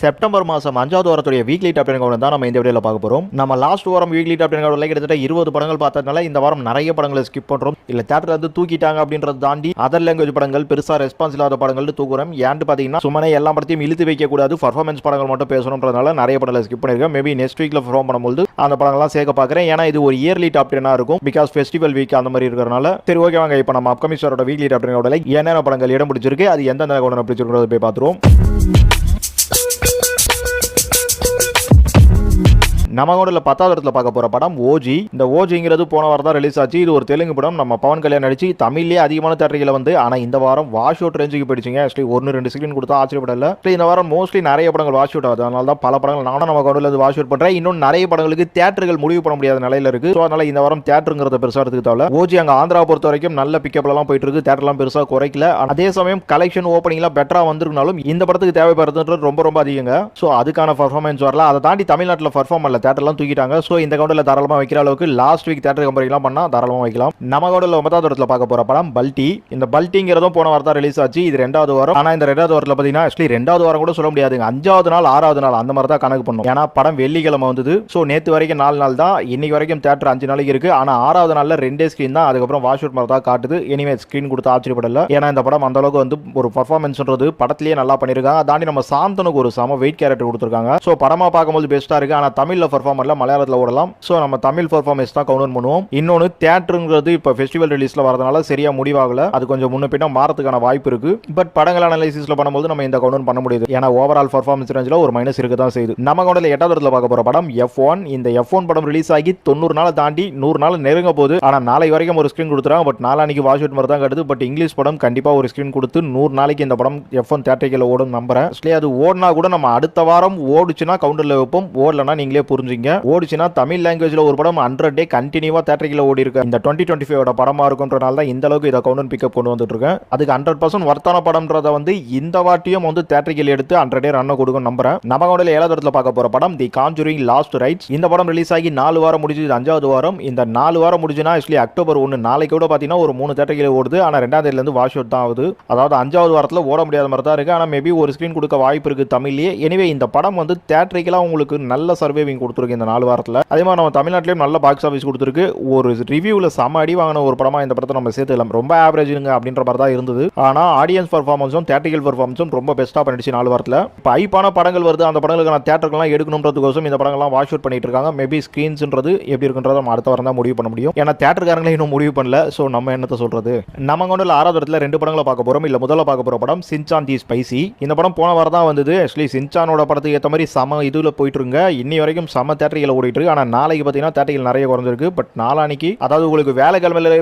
September மாதம் அஞ்சாவது வாரத்துடைய weekly top ten தான் நம்ம இந்த வீடியோவில் பார்க்க போகிறோம் நம்ம லாஸ்ட் வாரம் வீக்லி டாப் டென் கவுண்டில் கிட்டத்தட்ட இருபது படங்கள் பார்த்ததுனால இந்த வாரம் நிறைய படங்களை ஸ்கிப் பண்ணுறோம் இல்லை தேட்டரில் இருந்து தூக்கிட்டாங்க அப்படின்றத தாண்டி அதர் லாங்குவேஜ் படங்கள் பெருசாக ரெஸ்பான்ஸ் இல்லாத படங்கள் தூக்குறோம். ஏன்னு பார்த்தீங்கன்னா சும்மானே எல்லா படத்தையும் இழுத்து வைக்கக்கூடாது பர்ஃபார்மன்ஸ் படங்கள் மட்டும் பேசணுன்றதுனால நிறைய படங்களை ஸ்கிப் பண்ணிருக்கேன் மேபி நெக்ஸ்ட் வீக்கில் ஃபார்ம் பண்ணும்போது அந்த படங்கள்லாம் சேர்க்க பார்க்குறேன். ஏன்னா இது ஒரு இயர்லி டாப் டென்னாக இருக்கும். பிகாஸ் ஃபெஸ்டிவல் வீக் அந்த மாதிரி இருக்கிறனால சரி ஓகே வாங்க. இப்போ நம்ம அப்கமிங் ஸ்டாரோட வீக்லி டாப் டென் கவுண்ட்ல என்னென்ன படங்கள் இடம் பிடிச்சிருக்கு அது எந்தெந்த கவுண்ட் பிடிச்சிருக்கிறத போய் பார்த்துருவோம். நம்ம கூட பத்தாவது இடத்துல பார்க்க போகிற படம் ஓஜி இந்த ஓஜிங்கிறது போன வாரம் தான் ரிலீஸ் ஆச்சு. இது ஒரு தெலுங்கு படம். நம்ம பவன் கல்யாண் நடிச்சு தமிழ்லேயே அதிகமான தேட்டரில் வந்து ஆனால் இந்த வாரம் வாஷ் அவுட் ரேஞ்சுக்கு போயிடுச்சுங்க. ஆக்சுவலி ஒன்று ரெண்டு ஸ்க்ரீன் கொடுத்தா ஆச்சரியப்படல. இந்த வாரம் மோஸ்ட்லி நிறைய படங்கள் வாஷ் அவுட் ஆகுது. அதனால தான் பல படங்கள் நானும் நம்ம கவுண்டில் வந்து வாஷ் அவுட் பண்ணுறேன் இன்னும் நிறைய படங்களுக்கு தேட்டர்கள் முடிவு பண்ண முடியாத நிலையில் இருக்கு. ஸோ அதனால இந்த வாரம் தேட்டருங்கிறத பெருசாக எடுத்துக்கிட்டால ஓஜி அங்கே ஆந்திரா பொறுத்த வரைக்கும் நல்ல பிக்கப்லாம் போயிட்டு இருக்கு. தேட்டர்லாம் பெருசாக குறைக்கல. அதே சமயம் கலெக்ஷன் ஓப்பனிங்லாம் பெட்டராக வந்திருந்தாலும் இந்த படத்துக்கு தேவைப்படுறதுன்றது ரொம்ப ரொம்ப அதிகங்க. ஸோ அதுக்கான பர்ஃபார்மன்ஸ் வரல. அதை தாண்டி தமிழ்நாட்டில் பர்ஃபார்ம் பண்ணல. தேட்டர்லாம் தூக்கிட்டாங்க. ஸோ இந்த கவுண்டில் தாராளமாக வைக்கிற அளவுக்கு லாஸ்ட் வீக் தேட்டர் கம்பெனிலாம் பண்ணால் தாராளமாக வைக்கலாம். நம்ம கவுண்டில் ஒன்பதாவது இடத்துல பார்க்க போகிற படம் பல்டி இந்த பல்ட்டிங்கிறதும் போன வாரம் தான் ரிலீஸ் ஆச்சு. இது ரெண்டாவது வாரம். ஆனால் இந்த ரெண்டாவது வாரத்தில் பார்த்தீங்கன்னா ஆக்சுவலி ரெண்டாவது வாரம் கூட சொல்ல முடியாதுங்க. அஞ்சாவது நாள் ஆறாவது நாள் அந்த மாதிரி தான் கணக்கு பண்ணும். ஏன்னா படம் வெள்ளிக்கிழமை வந்தது. ஸோ நேற்று வரைக்கும் நாலு நாள் தான். இன்னைக்கு வரைக்கும் தேட்டர் அஞ்சு நாளைக்கு இருக்கு. ஆனால் ஆறாவது நாளில் ரெண்டே ஸ்க்ரீன் தான். அதுக்கப்புறம் வாஷ் அவுட் மாதிரி தான் காட்டுது. இனிமே ஸ்க்ரீன் கொடுத்து ஆச்சரியப்படல. ஏன்னா இந்த படம் அந்த அளவுக்கு வந்து ஒரு பர்ஃபார்மன்ஸ்ன்றது படத்திலேயே நல்லா பண்ணியிருக்காங்க. தாண்டி நம்ம சாந்தனுக்கு ஒரு சம வெயிட் கேரக்டர் கொடுத்துருக்காங்க. ஸோ படமாக பார்க்கும்போது பெஸ்ட்டாக இருக்குது ஆனால் தமிழில் பர்ஃபார்ம் பண்ணல மலையாளத்தில் ஓடலாம். ஸோ நம்ம தமிழ் பர்ஃபார்மன்ஸ் தான் கவுண்ட் பண்ணுவோம். இன்னொன்று தேட்டருங்கிறது இப்போ ஃபெஸ்டிவல் ரிலீஸில் வரதுனால சரியா முடிவாகல. அது கொஞ்சம் முன்ன பின்ன மாறதுக்கான வாய்ப்பு இருக்கு. பட் படங்கள் அனலைசிஸில் பண்ணும்போது நம்ம இந்த கவுண்ட் பண்ண முடியுது. ஏன்னா ஓவரால் பர்ஃபார்மன்ஸ் ரேஞ்சில் ஒரு மைனஸ் இருக்க தான் செய்யுது. நம்ம கவுண்டில் எட்டாவது இடத்துல பார்க்க போற படம் எஃப் ஒன் இந்த எஃப் ஒன் படம் ரிலீஸ் ஆகி தொண்ணூறு நாள் தாண்டி நூறு நாள் நெருங்க போகுது. ஆனால் நாளை வரைக்கும் ஒரு ஸ்க்ரீன் கொடுத்துறாங்க பட் நாளானிக்கு வாஷ் அவுட் மாதிரி தான் கட்டுது பட் இங்கிலீஷ் படம் கண்டிப்பாக ஒரு ஸ்க்ரீன் கொடுத்து நூறு நாளைக்கு இந்த படம் எஃப் ஒன் தேட்டரிக்கல ஓடும் நம்புறேன். அது ஓடினா கூட நம்ம அடுத்த வாரம் ஓடுச்சுன்னா கவுண்டரில் வைப்போம். ஓடலன்னா நீங்களே புரிஞ்சுங்க. ஓடுச்சுன்னா தமிழ் லாங்குவேஜில் ஒரு படம் ஹண்ட்ரட் டே கண்டினியூவாக தேட்டரிக்கல ஓடி இருக்கு இந்த டுவெண்ட்டி டுவெண்ட்டி ஃபைவோட படமா இருக்குன்றனால தான் இந்த அளவுக்கு இதை கவுண்டன் பிக்கப் கொண்டு வந்துட்டு இருக்கேன் அதுக்கு ஹண்ட்ரட் பர்சன்ட் ஒர்த்தான படம்ன்றத வந்து இந்த வாட்டியும் வந்து தேட்டரிக்கல் எடுத்து ஹண்ட்ரட் டே ரன் கொடுக்கும் நம்புறேன். நம்ம கவுண்டில் ஏழாவது இடத்துல பார்க்க போற படம் தி காஞ்சூரிங் லாஸ்ட் ரைட்ஸ் இந்த படம் ரிலீஸ் ஆகி நாலு வாரம் முடிஞ்சு இது அஞ்சாவது வாரம். இந்த நாலு வாரம் முடிஞ்சுன்னா ஆக்சுவலி அக்டோபர் ஒன்று நாளைக்கு கூட பார்த்தீங்கன்னா ஒரு மூணு தேட்டரிக்கல ஓடுது. ஆனால் ரெண்டாம் தேதியிலேருந்து வாஷ் அவுட் தான் ஆகுது. அதாவது அஞ்சாவது வாரத்தில் ஓட முடியாத மாதிரி தான் இருக்கு. ஆனால் மேபி ஒரு ஸ்க்ரீன் கொடுக்க வாய்ப்பு இருக்கு தமிழ்லேயே. எனிவே இந்த படம் வந்து தேட்டரிக்கலாக உங்களுக்கு நல்ல சர்வேவிங் கொடுத்துருக்கு இந்த நாலு வாரத்தில். அதே மாதிரி நம்ம தமிழ்நாட்டிலையும் நல்ல பாக்ஸ் ஆஃபீஸ் கொடுத்துருக்கு. ஒரு ரிவ்யூவில் செம அடி வாங்கின ஒரு படமாக இந்த படத்தை நம்ம சேர்த்துக்கலாம் ரொம்ப ஆவரேஜுங்க அப்படின்ற மாதிரி தான் இருந்தது. ஆனால் ஆடியன்ஸ் பர்ஃபார்மன்ஸும் தேட்டிக்கல் பர்ஃபார்மன்ஸும் ரொம்ப பெஸ்ட்டாக பண்ணிடுச்சு நாலு வாரத்தில். இப்போ ஐப்பான படங்கள் வருது. அந்த படங்களுக்கான தேட்டருக்கெல்லாம் எடுக்கணுன்றதுக்கோசம் இந்த படங்கள்லாம் வாஷ் அவுட் பண்ணிட்டு இருக்காங்க. மேபி ஸ்க்ரீன்ஸ்ன்றது எப்படி இருக்குன்றதை நம்ம அடுத்த வாரம் தான் முடிவு பண்ண முடியும். ஏன்னா தேட்டருக்காரங்களே இன்னும் முடிவு பண்ணல. ஸோ நம்ம என்னத்தை சொல்கிறது நம்ம கொண்டு ஆறாவது இடத்துல ரெண்டு படங்களை பார்க்க போகிறோம் இல்லை முதல்ல பார்க்க போகிற படம் சின்சான் தி ஸ்பைசி இந்த படம் போன வாரம் தான் வந்தது. ஆக்சுவலி சின்சானோட படத்துக்கு ஏற்ற மாதிரி சம இதில் போயிட்டு இருங்க. இன்னி வரைக்கும் சம தேட்டரிகள் ஓடிட்டு இருக்கு. ஆனால் நாளைக்கு பார்த்தீங்கன்னா தேட்டரிகள் நிறைய குறைஞ்சிருக்கு. பட் நாளானிக்கு அதாவது உங்களுக்கு வேலை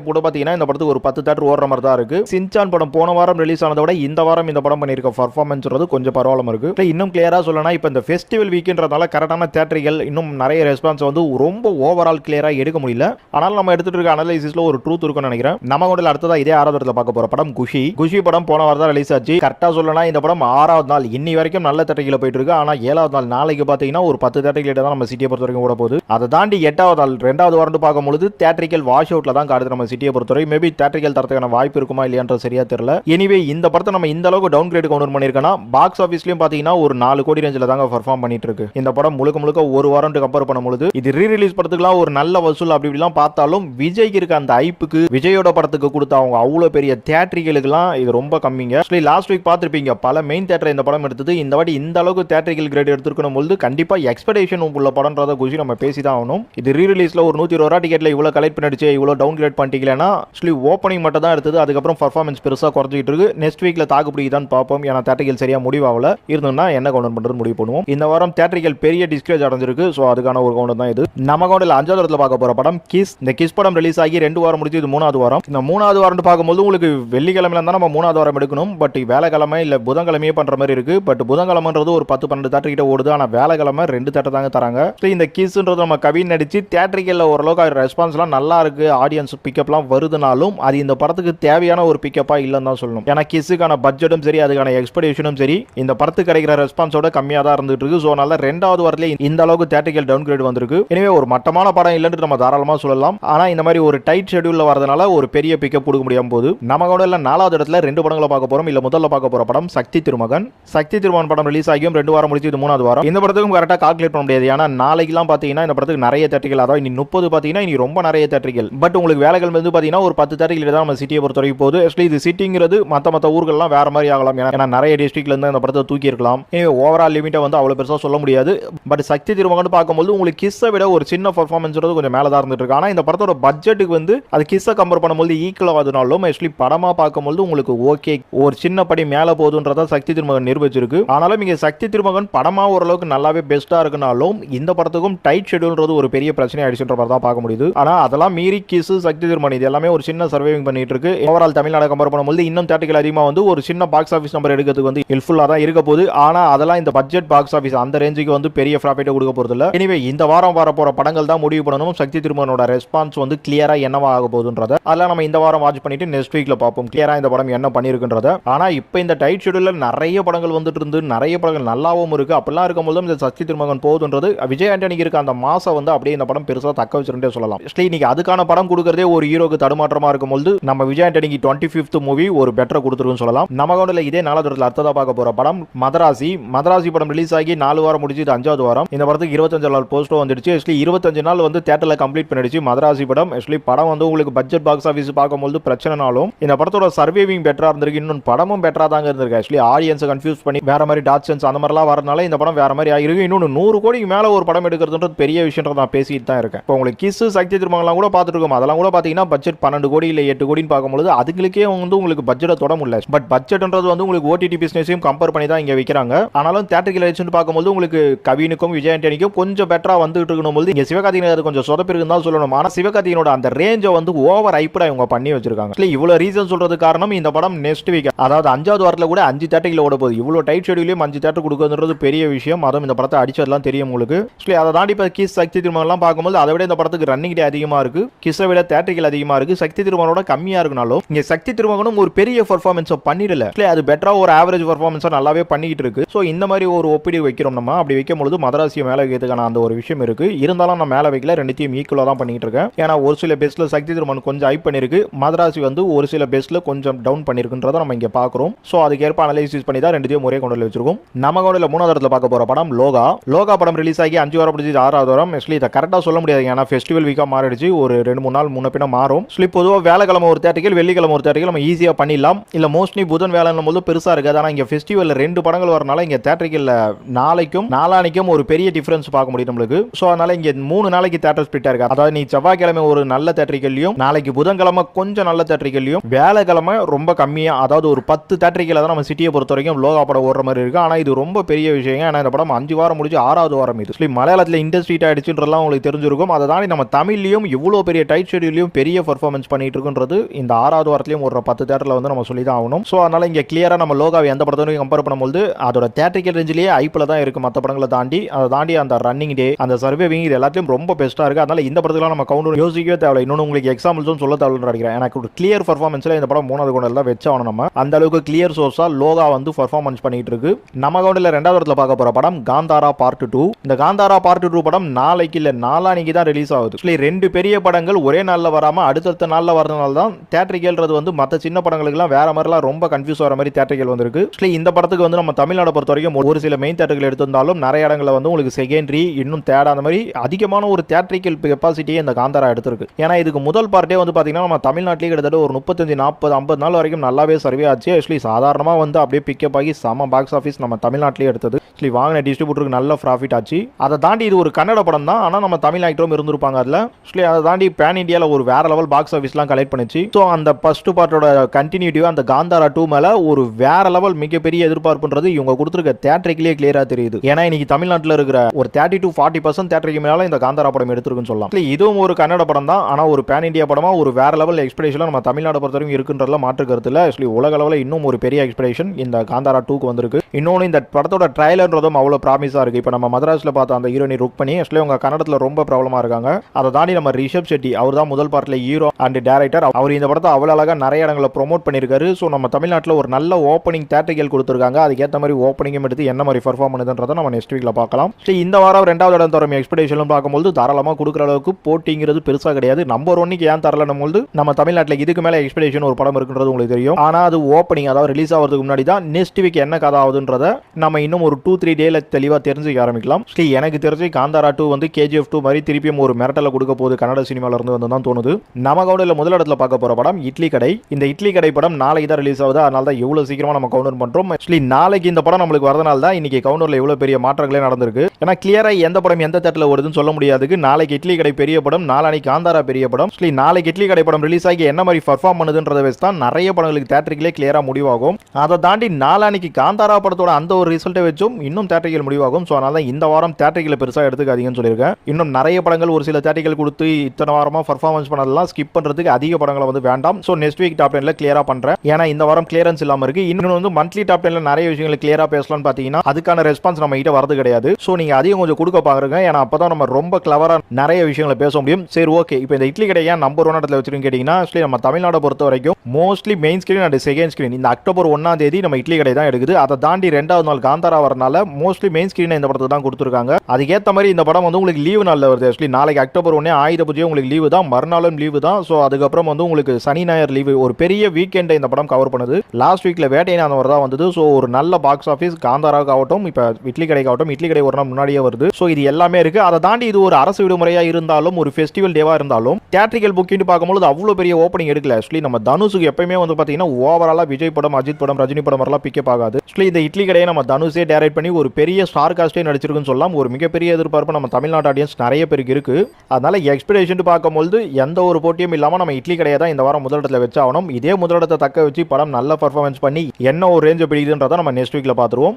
கூட பார்த்தீங்கன்னா இந்த படத்துக்கு ஒரு பத்து தேட்டர் ஓடுற மாதிரி தான் இருக்கு. சின்சான் படம் போன வாரம் ரிலீஸ் ஆனதை விட இந்த வாரம் இந்த படம் பண்ணியிருக்க பர்ஃபார்மன்ஸ்ன்றது கொஞ்சம் பரவாயில்ல இருக்கு. இன்னும் கிளியரா சொல்லணும் இப்போ இந்த ஃபெஸ்டிவல் வீக்குன்றதால கரெக்டான தேட்டரிகள் இன்னும் நிறைய ரெஸ்பான்ஸ் வந்து ரொம்ப ஓவரால் கிளியரா எடுக்க முடியல. ஆனால் நம்ம எடுத்துட்டு இருக்க அனலைசிஸ்ல ஒரு ட்ரூத் இருக்கும்னு நினைக்கிறேன். நம்ம கூட அடுத்ததா இதே ஆறாவது இடத்துல பார்க்க போற படம் குஷி. குஷி படம் போன வாரம் தான் ரிலீஸ் ஆச்சு. கரெக்டா சொல்லணும் இந்த படம் ஆறாவது நாள். இன்னி வரைக்கும் நல்ல தேட்டரிகளை போயிட்டு இருக்கு. ஆனா ஏழாவது நாள் நாளைக்கு பார்த்தீங்கன்னா ஒரு பத்து தேட்டரிகள் தான் நம்ம சிட்டியை பொறுத்த வரைக்கும் ஓட போகுது. அதை தாண்டி எட்டாவது ஆள் ரெண்டாவது வாரம் பார்க்கும்பொழுது தேட்டரிக்கல் வாஷ் அவுட்ல தான் காடுது நம்ம சிட்டியை பொறுத்தவரை. மேபி தேட்டரிக்கல் தரத்துக்கான வாய்ப்பு இருக்குமா இல்லையான்ற சரியா தெரியல. எனிவே இந்த படத்தை நம்ம இந்த அளவுக்கு டவுன் கிரேட் கவுண்டர் பண்ணிருக்கோம்னா பாக்ஸ் ஆஃபீஸ்லயும் பாத்தீங்கன்னா ஒரு நாலு கோடி ரேஞ்சில் தாங்க பர்ஃபார்ம் பண்ணிட்டு இருக்கு இந்த படம் முழுக்க முழுக்க ஒரு வாரம் கம்பேர் பண்ணும்பொழுது இது ரீ ரிலீஸ் படத்துக்குலாம் ஒரு நல்ல வசூல் அப்படி இப்படிலாம் பார்த்தாலும் விஜய்க்கு இருக்க அந்த ஐப்புக்கு விஜயோட படத்துக்கு கொடுத்த அவங்க அவ்வளோ பெரிய தேட்டரிகளுக்குலாம் இது ரொம்ப கம்மிங்க. ஆக்சுவலி லாஸ்ட் வீக் பார்த்துருப்பீங்க பல மெயின் தேட்டர் இந்த படம் எடுத்தது. இந்த வாட்டி இந்த அளவுக்கு தேட்டரிகள் கிரேட் எடுத்துருக்கணும் பொழுது கண்டிப்பா எக்ஸ்பெக்டேஷன் உள்ள படம்ன்றத குறித்து நம்ம பேசி தான் ஆகணும். இது ரீ ரிலீஸ்ல ஒரு நூற்றி இருபது ரூபா டிக்கெட்ல இவ்வளோ கலெக்ட் பண்ணிடுச்சு இவ்வளோ டவுன் கிரேட் பண்ணிட்டீங்களா ஆக்சுவலி ஓப்பனிங் மட்டும் தான் எடுத்தது அதுக்கப்புறம் பர்ஃபார்மன்ஸ் பெருசாக குறைஞ்சிட்டு இருக்கு. நெக்ஸ்ட் வீக்ல தாக்கு பிடிக்குதான்னு பார்ப்போம். ஏன்னா தேட்டரிகள் சரியா முடிவாகல. இருந்தோம்னா என்ன கவுண்ட் பண்றது முடிவு பண்ணுவோம். இந்த வாரம் தேட்டரிக்கல் பெரிய டிஸ்கரேஜ் அடைஞ்சிருக்கு. ஸோ அதுக்கான ஒரு கவுண்டர் தான் இது. நம்ம கவுண்டில் அஞ்சாவது இடத்துல பார்க்க போற படம் கிஸ் இந்த கிஸ் படம் ரிலீஸ் ஆகி ரெண்டு வாரம் முடிஞ்சு இது மூணாவது வாரம். இந்த மூணாவது வாரம் பார்க்கும்போது உங்களுக்கு வெள்ளிக்கிழமையில தான் நம்ம மூணாவது வாரம் எடுக்கணும். பட் வேலைக்கிழமை இல்ல புதன்கிழமையே பண்ற மாதிரி இருக்கு. பட் புதன்கிழமைன்றது ஒரு பத்து பன்னெண்டு தேட்டர் கிட்ட ஓடுது. ஆனா வேலைக்கிழமை ரெண்டு தேட்டர் தாங்க தராங்க. ஸோ இந்த கிஸ்ன்றது நம்ம கவின் நடித்து தியேட்டரிக்கல்ல ஓரளவுக்கு ரெஸ்பான்ஸ்லாம் நல்லா இருக்கு. ஆடியன்ஸ் பிக்கப்லாம் வருதுனாலும் அது இந்த படத்துக்கு தேவையான ஒரு பிக்கப்பாக இல்லைன்னு தான் சொல்லணும். ஏன்னா கிஸுக்கான பட்ஜெட்டும் சரி அதுக்கான எக்ஸ்பெக்டேஷனும் சரி இந்த படத்துக்கு கிடைக்கிற ரெஸ்பான்ஸோட கம்மியாக தான் இருந்துட்டு இருக்கு. ஸோ அதனால ரெண்டாவது வாரத்திலே இந்த அளவுக்கு தேட்டரிக்கல் டவுன் கிரேட் வந்திருக்கு. எனவே ஒரு மட்டமான படம் இல்லைன்னு நம்ம தாராளமாக சொல்லலாம். ஆனால் இந்த மாதிரி ஒரு டைட் ஷெடியூலில் வரதுனால ஒரு பெரிய பிக்கப் கொடுக்க முடியாம போது நம்ம கூட இல்லை நாலாவது இடத்துல ரெண்டு படங்களை பார்க்க போறோம். இல்லை முதல்ல பார்க்க போற படம் சக்தி திருமகன். சக்தி திருமகன் படம் ரிலீஸ் ஆகியும் ரெண்டு வாரம் முடிச்சு இது மூணாவது வாரம். இந்த படத்துக்கும் கரெக்டாக கால்குலேட் பண்ண முடியாது. ஏன்னா நாளைக்குலாம் பார்த்தீங்கன்னா இந்த படத்துக்கு நிறைய தேட்டர்கள் அதாவது இனி முப்பது பார்த்தீங்கன்னா இனி ரொம்ப நிறைய தேட்டர்கள் பட் உங்களுக்கு வேலைகள் வந்து பார்த்தீங்கன்னா ஒரு பத்து தேட்டர்கள் தான் நம்ம சிட்டியை பொறுத்த வரைக்கும் போகுது. ஆக்சுவலி இது சிட்டிங்கிறது மற்ற மற்ற ஊர்கள்லாம் வேற மாதிரி ஆகலாம். ஏன்னா நிறைய டிஸ்ட்ரிக்ட்ல இருந்து இந்த படத்தை தூக்கி இருக்கலாம் ஓவரால் லிமிட்டை வந்து அவ்வளோ பெருசாக சொல்ல முடியாது. பட் சக்தி திருமகன் பார்க்கும்போது உங்களுக்கு கிஸ்ஸை விட ஒரு சின்ன பர்ஃபார்மன்ஸ்ன்றது கொஞ்சம் மேலே தான் இருந்துட்டு இருக்கு ஆனால் இந்த படத்தோட பட்ஜெட்டுக்கு வந்து அது கிஸ்ஸை கம்பேர் பண்ணும்போது ஈக்குவல் ஆகுதுனாலும் ஆக்சுவலி படமாக பார்க்கும்போது உங்களுக்கு ஓகே ஒரு சின்ன படி மேலே போகுதுன்றதா சக்தி திருமகன் நிரூபிச்சிருக்கு. ஆனாலும் இங்கே சக்தி திருமகன் படமாக ஓரளவுக்கு நல்லாவே பெஸ்ட்டாக இருக்குனாலும் இந்த படத்துக்கும் டைட் ஷெடியூல்ன்றது ஒரு பெரிய பிரச்சனை ஆயிடுச்சுன்ற மாதிரி தான் பார்க்க முடியுது. ஆனால் அதெல்லாம் மீறி கிசு சக்தி திருமணி இது எல்லாமே ஒரு சின்ன சர்வைவிங் பண்ணிட்டு இருக்கு ஓவரால் தமிழ்நாடு கம்பேர் பண்ணும்போது இன்னும் தேட்டர்கள் அதிகமாக வந்து ஒரு சின்ன பாக்ஸ் ஆஃபீஸ் நம்பர் எடுக்கிறதுக்கு வந்து ஹெல்ப்ஃபுல்லாக தான் இருக்க போகுது. ஆனால் அதெல்லாம் இந்த பட்ஜெட் பாக்ஸ் ஆஃபீஸ் அந்த ரேஞ்சுக்கு வந்து பெரிய ப்ராஃபிட்டை கொடுக்க போகிறது இல்லை. எனவே இந்த வாரம் வர போகிற படங்கள் தான் முடிவு பண்ணணும். சக்தி திருமணோட ரெஸ்பான்ஸ் வந்து கிளியராக என்னவா ஆக போகுதுன்றத அதெல்லாம் நம்ம இந்த வாரம் வாட்ச் பண்ணிட்டு நெக்ஸ்ட் வீக்கில் பார்ப்போம். கிளியராக இந்த படம் என்ன பண்ணியிருக்குன்றத ஆனால் இப்போ இந்த டைட் ஷெடியூலில் நிறைய படங்கள் வந்துட்டு இருந்து நிறைய படங்கள் நல்லாவும் இருக்கு. அப்படிலாம் இருக்கும்போது இந்த சக்தி திருமகன் போகுதுன்றது விஜய் ஆண்டனிக்கு இருக்க அந்த மாசம் வந்து அப்படியே இந்த படம் பெருசாக தக்க வச்சிருந்தே சொல்லலாம். ஆக்சுவலி இன்னைக்கு அதுக்கான படம் கொடுக்கறதே ஒரு ஹீரோக்கு தடுமாற்றமாக இருக்கும்போது நம்ம விஜய் ஆண்டனிக்கு டுவெண்ட்டி ஃபிஃப்த் மூவி ஒரு பெட்டர் கொடுத்துருக்குன்னு சொல்லலாம். நம்ம கவுண்டில் இதே நாலாவது அடுத்ததா பார்க்க போகிற படம் மதராசி. மதராசி படம் ரிலீஸ் ஆகி நாலு வாரம் முடிச்சு இது அஞ்சாவது வாரம். இந்த படத்துக்கு இருபத்தஞ்சு நாள் போஸ்டோ வந்துடுச்சு. ஆக்சுவலி இருபத்தஞ்சு நாள் வந்து தேட்டரில் கம்ப்ளீட் பண்ணிடுச்சு மதராசி படம். ஆக்சுவலி படம் வந்து உங்களுக்கு பட்ஜெட் பாக்ஸ் ஆஃபீஸ் பார்க்கும்போது பிரச்சனைனாலும் இந்த படத்தோட சர்வேவிங் பெட்டராக இருந்திருக்கு. இன்னும் படமும் பெட்டராக தாங்க இருந்திருக்கு. ஆக்சுவலி ஆடியன்ஸை கன்ஃபியூஸ் பண்ணி வேற மாதிரி டாட் சென்ஸ் அந்த மாதிரிலாம் வரனால இந்த படம் வேற மாதிரி ஆகிருக்கு. இன்னொன்று நூறு கோடிக்கு மேலே ஒரு படம் எடுக்கிறதுன்றது பெரிய விஷயம்ன்றத நான் பேசிட்டு தான் இருக்கேன். இப்போ உங்களுக்கு கிஸ் சக்தி திருமங்கலாம் கூட பார்த்துட்டு இருக்கோம் அதெல்லாம் கூட பார்த்தீங்கன்னா பட்ஜெட் பன்னெண்டு கோடி இல்லை எட்டு கோடின்னு பார்க்கும்போது அதுங்களுக்கே வந்து உங்களுக்கு பட்ஜெட்டை தொட முடியல. பட் பட்ஜெட்ன்றது வந்து உங்களுக்கு ஓடிடி பிஸ்னஸையும் கம்பேர் பண்ணி தான் இங்க வைக்கிறாங்க. ஆனாலும் தேட்டரிக்கல் வச்சுட்டு பார்க்கும்போது உங்களுக்கு கவினுக்கும் விஜய் ஆண்டனிக்கும் கொஞ்சம் பெட்டரா வந்துட்டு இருக்கணும் போது இங்க சிவகார்த்திகேயன் அது கொஞ்சம் சொதப்பிருக்குன்னு தான் சொல்லணும். ஆனால் சிவகார்த்திகனோட அந்த ரேஞ்சை வந்து ஓவர் ஐப்படா இவங்க பண்ணி வச்சிருக்காங்க. இல்லை இவ்வளவு ரீசன் சொல்றது காரணம் இந்த படம் நெக்ஸ்ட் வீக் அதாவது அஞ்சாவது வாரத்தில் கூட அஞ்சு தேட்டரில் ஓட போகுது. இவ்வளோ டைட் ஷெடியூலையும் அஞ்சு தேட்டர் கொடுக்குறதுன்றது பெரிய விஷயம். அதுவும் இந்த படத்தை அடிச்சதெல்லாம் தெரியும் உங்களுக்கு. ஆக்சுவலி அதை தாண்டி இப்போ கிஸ் சக்தி திருமணம்லாம் பார்க்கும்போது அதை விட இந்த படத்துக்கு ரன்னிங் டே அதிகமாக இருக்கு. கிஸை விட தேட்டரிக்கல் அதிகமாக இருக்கு. சக்தி திருமணோட கம்மியாக இருக்கனாலும் இங்க சக்தி திருமகனும் ஒரு பெரிய பர்ஃபார்மன்ஸை பண்ணிடல. Actually, அது பெட்டராக ஒரு ஆவரேஜ் பர்ஃபார்மன்ஸை நல்லாவே பண்ணிக்கிட்டு இருக்கு. ஸோ இந்த மாதிரி ஒரு ஒப்பீடு வைக்கிறோம் நம்ம. அப்படி வைக்கும் பொழுது மதராசியை மேலே வைக்கிறதுக்கான அந்த ஒரு விஷயம் இருக்கு. இருந்தாலும் நான் மேலே வைக்கல. ரெண்டுத்தையும் ஈக்குவலாக தான் பண்ணிட்டு இருக்கேன். ஏன்னா ஒரு சில பெஸ்ட்ல சக்தி திருமணம் கொஞ்சம் ஹைப் பண்ணிருக்கு. மதராசி வந்து ஒரு சில பெஸ்ட்ல கொஞ்சம் டவுன் பண்ணிருக்குன்றதை நம்ம இங்கே பார்க்குறோம். ஸோ அதுக்கேற்ப அனலைசிஸ் பண்ணி தான் ரெண்டுத்தையும் ஒரே கொண்டு வச்சிருக்கோம். நம்ம கொண்டு மூணாவது இடத்துல பார்க்க போகிற படம் லோகா. லோகா படம் ரிலீஸ் ஆகி அஞ்சு வாரம் பிடிச்சி ஆறாவது வாரம். ஆக்சுவலி இதை கரெக்டாக சொல்ல முடியாது ஏன்னா ஃபெஸ்டிவல் வீக்காக மாறிடுச்சு. ஒரு ரெண்டு மூணு நாள் முன்ன பின்ன மாறும். ஸ்லிப் பொதுவாக வேலைக்கிழமை ஒரு தேட்டர்கள் வெள்ளிக்கிழமை ஒரு தேட்டர்கள் நம்ம ஈஸியாக பண்ணிடலாம். இல்லை மோஸ்ட்லி புதன் வேலைன்னும் போது பெருசாக இருக்காது. ஆனால் இங்கே ஃபெஸ்டிவலில் ரெண்டு படங்கள் வரனால இங்கே தேட்டரிக்கல்ல நாளைக்கும் நாளானிக்கும் ஒரு பெரிய டிஃபரன்ஸ் பார்க்க முடியும் நம்மளுக்கு. ஸோ அதனால இங்கே மூணு நாளைக்கு தேட்டர் ஸ்பிட்டாக இருக்கா. அதாவது நீ செவ்வாய்க்கிழமை ஒரு நல்ல தேட்டரிக்கல்லையும் நாளைக்கு புதன்கிழமை கொஞ்சம் நல்ல தேட்டரிக்கல்லையும் வேலைக்கிழமை ரொம்ப கம்மியாக அதாவது ஒரு பத்து தேட்டரிக்கல தான் நம்ம சிட்டியை பொறுத்த வரைக்கும் லோகா படம் ஓடுற மாதிரி இருக்கு. ஆனால் இது ரொம்ப பெரிய விஷயம் ஏன்னா இந்த படம் அஞ்சு வாரம் முடிஞ்சு ஆறாவது வாரம் இது. இண்டஸ்ட்ரி மலையாளத்தில் இண்டஸ்ட்ரி ஆயிடுச்சுன்றலாம் உங்களுக்கு தெரிஞ்சிருக்கும். அதை தாண்டி நம்ம தமிழ்லையும் இவ்வளோ பெரிய டைட் ஷெடியூலையும் பெரிய பர்ஃபார்மன்ஸ் பண்ணிட்டு இருக்குன்றது இந்த ஆறாவது வாரத்திலையும் ஒரு பத்து தேட்டரில் வந்து நம்ம சொல்லி தான் ஆகணும். ஸோ அதனால இங்கே கிளியராக நம்ம லோகாவை எந்த படத்தையும் கம்பேர் பண்ணும்போது அதோட தேட்டரிக்கல் ரேஞ்சிலேயே ஐப்பில் தான் இருக்கும் மற்ற படங்களை தாண்டி. அதை தாண்டி அந்த ரன்னிங் டே அந்த சர்வேவிங் இது எல்லாத்தையும் ரொம்ப பெஸ்ட்டாக இருக்குது அதனால் இந்த படத்துலாம் நம்ம கவுண்ட் யோசிக்கவே தேவை இன்னொன்று உங்களுக்கு எக்ஸாம்பிள்ஸும் சொல்ல தேவைன்னு நினைக்கிறேன். எனக்கு ஒரு கிளியர் பர்ஃபார்மன்ஸில் இந்த படம் மூணாவது கொண்டு தான் வச்சாகணும் நம்ம. அந்த அளவுக்கு கிளியர் சோர்ஸாக லோகா வந்து பர்ஃபார்மன்ஸ் பண்ணிட்டு இருக்கு. நம்ம கவுண்டில் ரெண்டாவது இடத்துல பார்க்க போகிற படம் காந்தாரா பார்ட் டூ இந்த காந்தாரா பார்ட் டூ படம் நாளைக்கு இல்லை நாளானிக்கு தான் ரிலீஸ் ஆகுது. Actually, ரெண்டு பெரிய படங்கள் ஒரே நாளில் வராம அடுத்தடுத்த நாளில் வரதுனால தான் தேட்டரிக்கல்ன்றது வந்து மற்ற சின்ன படங்களுக்குலாம் வேற மாதிரிலாம் ரொம்ப கன்ஃபியூஸ் வர மாதிரி தேட்டரிக்கல் வந்திருக்கு. Actually, இந்த படத்துக்கு வந்து நம்ம தமிழ்நாடு பொறுத்த வரைக்கும் ஒரு சில மெயின் தேட்டர்கள் எடுத்திருந்தாலும் நிறைய இடங்களில் வந்து உங்களுக்கு செகண்டரி இன்னும் தேர்ட் அந்த மாதிரி அதிகமான ஒரு தேட்டரிக்கல் கெப்பாசிட்டியே இந்த காந்தாரா எடுத்திருக்கு. ஏன்னா இதுக்கு முதல் பார்ட்டே வந்து பார்த்தீங்கன்னா நம்ம தமிழ்நாட்டிலேயே கிட்டத்தட்ட ஒரு முப்பத்தஞ்சு நாற்பது ஐம்பது நாள் வரைக்கும் நல்லாவே சர்வே ஆச்சு. ஆக்சுவலி சாதாரணமாக வந்து அப்படியே பிக்கப் ஆகி செம பாக்ஸ் ஆஃபீஸ் நம்ம தமிழ்நாட்டிலே எடுத்தது. ஆக்சுவலி வாங்கின டிஸ்ட்ரிபியூட்டருக்கு நல்ல ப்ராஃபிட் ஆச்சு. அதை தாண்டி இது ஒரு கன்னட படம் தான். ஆனால் நம்ம தமிழ் ஆக்டரும் இருந்திருப்பாங்க அதில். ஆக்சுவலி அதை தாண்டி பேன் இந்தியாவில் ஒரு வேற லெவல் பாக்ஸ் ஆஃபீஸ்லாம் கலெக்ட் பண்ணிச்சு. ஸோ அந்த ஃபர்ஸ்ட் பார்ட்டோட கண்டினியூட்டிவாக அந்த காந்தாரா டூ மேலே ஒரு வேற லெவல் மிகப்பெரிய எதிர்பார்ப்புன்றது இவங்க கொடுத்துருக்க தேட்டரிக்கலே கிளியராக தெரியுது. ஏன்னா இன்னைக்கு தமிழ்நாட்டில் இருக்கிற ஒரு தேர்ட்டி டு ஃபார்ட்டி பர்சன்ட் தேட்டருக்கு மேலே இந்த காந்தாரா படம் எடுத்துருக்குன்னு சொல்லலாம். இல்லை இதுவும் ஒரு கன்னட படம் தான். ஆனால் ஒரு பேன் இண்டியா படமா ஒரு வேற லெவல் எக்ஸ்பெக்டேஷன் நம்ம தமிழ்நாடு பொறுத்த வரைக்கும் இருக்குன்றதுல மாற்று கருத்து ஆக்சுவலி உலக அளவில் இன்னும் ஒரு பெரிய எக்ஸ்பெக்டேஷன் இந்த காந்தாரா டூக்கு வந்திருக்கு. இன்னொன்று இந்த படத்தோட ட்ரைலர்ன்றதும் அவ்வளோ ப்ராமிஸாக இருக்கு. இப்போ நம்ம மதராஸில் பார்த்தா அந்த ஹீரோனி ருக் பண்ணி ஆக்சுவலி அவங்க கன்னடத்தில் ரொம்ப ப்ராப்ளமாக இருக்காங்க. அதை தாண்டி நம்ம ரிஷப் செட்டி அவர் தான் முதல் பார்ட்டில் ஹீரோ அண்ட் டேரக்டர் அவர் இந்த படத்தை அவ்வளோ அழகாக நிறைய இடங்களில் ப்ரொமோட் பண்ணியிருக்காரு. ஸோ நம்ம தமிழ்நாட்டில் ஒரு நல்ல ஓப்பனிங் தேட்டர்கள் கொடுத்துருக்காங்க. அதுக்கேற்ற மாதிரி ஓப்பனிங்கும் எடுத்து என்ன மாதிரி பர்ஃபார்ம் பண்ணுதுன்றதை நம்ம நெக்ஸ்ட் வீக்கில் பார்க்கலாம். சரி இந்த வாரம் ரெண்டாவது இடம் தரும் எக்ஸ்பெக்டேஷன் பார்க்கும்போது தாராளமாக கொடுக்குற அளவுக்கு போட்டிங்கிறது பெருசாக கிடையாது. நம்பர் ஒன்னுக்கு ஏன் தரலனும் போது நம்ம தமிழ்நாட்டில் இதுக்கு மேலே எக்ஸ்பெக்டேஷன் ஒரு படம் இருக்குன்றது உங்களுக்கு தெரியும். ஆனால் அது ஓப்பனிங் அதாவது ரிலீஸ் ஆகிறதுக்கு முன்னாடி தான் நெக்ஸ்ட் வீக் என்ன கதை ஆகுதுன்றத நம்ம இன்னும் ஒரு டூ த்ரீ டேல தெளிவாக தெரிஞ்சுக்க ஆரம்பிக்கலாம். சரி எனக்கு தெரிஞ்சு காந்தாரா டூ வந்து கேஜிஎஃப் டூ மாதிரி திருப்பியும் ஒரு மிரட்டலை கொடுக்க போகுது. கன்னட சினிமால இருந்து வந்து தான் தோணுது. நம்ம கவுண்டில் முதல் இடத்துல பார்க்க போற படம் இட்லி கடை. இந்த இட்லி கடை படம் நாளைக்கு தான் ரிலீஸ் ஆகுது. அதனால தான் எவ்வளவு சீக்கிரமா நம்ம கவுண்டர் பண்ணுறோம் ஆக்சுவலி நாளைக்கு இந்த படம் நம்மளுக்கு வரதுனால தான் இன்னைக்கு கவுண்டரில் எவ்வளவு பெரிய மாற்றங்களே நடந்திருக்கு. ஏன்னா கிளியராக எந்த படம் எந்த தேட்டரில் வருதுன்னு சொல்ல முடியாதுக்கு நாளைக்கு இட்லி கடை பெரிய படம் நாளைக்கு காந்தாரா பெரிய படம். ஆக்சுவலி நாளைக்கு இட்லி கடை படம் ரிலீஸ் ஆகி என்ன மாதிரி பர்ஃபார்ம் பண்ணுதுன்றத வச்சு தான் நிறைய படங்களுக்கு தேட்டருக்குள்ளே கிளியராக முடிவாகும். அதை தாண்டி நாளானிக்கு காந்தாரா படத்தோட அந்த ஒரு ரிசல்ட்டை வச்சும் இன்னும் தேட்டரிகள் முடிவாகும். ஸோ அதனால இந்த வாரம் தேட்டரிகளை பெருசாக எடுத்துக்காதீங்கன்னு சொல்லியிருக்கேன். இன்னும் நிறைய படங்கள் ஒரு சில தேட்டரிகள் கொடுத்து இத்தனை வாரமாக பர்ஃபார்மன்ஸ் பண்ணதெல்லாம் ஸ்கிப் பண்ணுறதுக்கு அதிக படங்களை வந்து வேண்டாம். ஸோ நெக்ஸ்ட் வீக் டாப் டென்ல கிளியராக பண்ணுறேன் ஏன்னா இந்த வாரம் கிளியரன்ஸ் இல்லாமல் இருக்கு. இன்னொன்று வந்து மந்த்லி டாப் டென்ல நிறைய விஷயங்களை கிளியராக பேசலாம்னு பார்த்தீங்கன்னா அதுக்கான ரெஸ்பான்ஸ் நம்ம கிட்ட வரது கிடையாது. ஸோ நீங்கள் அதிகம் கொஞ்சம் கொடுக்க பாருங்க. ஏன்னா அப்போ தான் நம்ம ரொம்ப கிளவராக நிறைய விஷயங்களை பேச முடியும். சரி ஓகே இப்போ இந்த இட்லி கடை ஏன் நம்பர் ஒன் இடத்துல வச்சிருக்கீங்க கேட்டிங்கன்னா ஆக்சுவலி நம்ம தமிழ்நாடை பொறுத்த வரைக்கும் mostly main screen and second screen இந்த அக்டோபர் ஒன்னாம் தேதி நம்ம இட்லி கடை தான் எடுக்குது. அதை தாண்டி ரெண்டாவது நாள் காந்தாரா வரனால மோஸ்ட்லி மெயின் ஸ்க்ரீனை இந்த படத்துக்கு தான் கொடுத்துருக்காங்க. அதுக்கேற்ற மாதிரி இந்த படம் வந்து உங்களுக்கு லீவு நாளில் வருது ஆக்சுவலி நாளைக்கு அக்டோபர் ஒன்னே ஆயுத பூஜையும் உங்களுக்கு லீவு தான் மறுநாளும் லீவு தான். ஸோ அதுக்கப்புறம் வந்து உங்களுக்கு சனி ஞாயிறு லீவு ஒரு பெரிய வீக்கெண்டை இந்த படம் கவர் பண்ணுது. லாஸ்ட் வீக்கில் வேட்டையானவர் தான் வந்தது. ஸோ ஒரு நல்ல பாக்ஸ் ஆஃபீஸ் காந்தாராவுக்கு ஆகட்டும் இப்போ இட்லி கடைக்கு ஆகட்டும் இட்லி கடை ஒரு நாள் முன்னாடியே வருது. ஸோ இது எல்லாமே இருக்கு. அதை தாண்டி இது ஒரு அரசு விடுமுறையாக இருந்தாலும் ஒரு ஃபெஸ்டிவல் டேவாக இருந்தாலும் தேட்ரிக்கல் புக்கின்னு பார்க்கும்போது அவ்வளோ பெரிய ஓப்பனிங் எடுக்கல. ஆக்சுவலி நம்ம தனுஷுக்கு எப்பயுமே வந்து பார்த்தீங்கன்னா ஓவராலாக விஜய் படம் அஜித் படம் ரஜினி படம் வரலாம் பிக்கப் ஆகாது. ஆக்சுவலி இந்த இட்லி கடையை நம்ம தனுஷே டைரக்ட் பண்ணி ஒரு பெரிய ஸ்டார் காஸ்டே நடிச்சிருக்குன்னு சொல்லலாம். ஒரு மிகப்பெரிய எதிர்பார்ப்பு நம்ம தமிழ்நாட்டு ஆடியன்ஸ் நிறைய பேருக்கு இருக்குது அதனால் எக்ஸ்பெக்டேஷன் பார்க்கும்போது எந்த ஒரு போட்டியும் இல்லாமல் நம்ம இட்லி கடையை தான் இந்த வாரம் முதலிடத்தில் வச்சாகணும் இதே முதலிடத்தை தக்க வச்சு படம் நல்ல பர்ஃபார்மன்ஸ் பண்ணி என்ன ஒரு ரேஞ்சை பிடிக்குதுன்றதை நம்ம நெக்ஸ்ட் வீக்கில் பார்த்துருவோம்.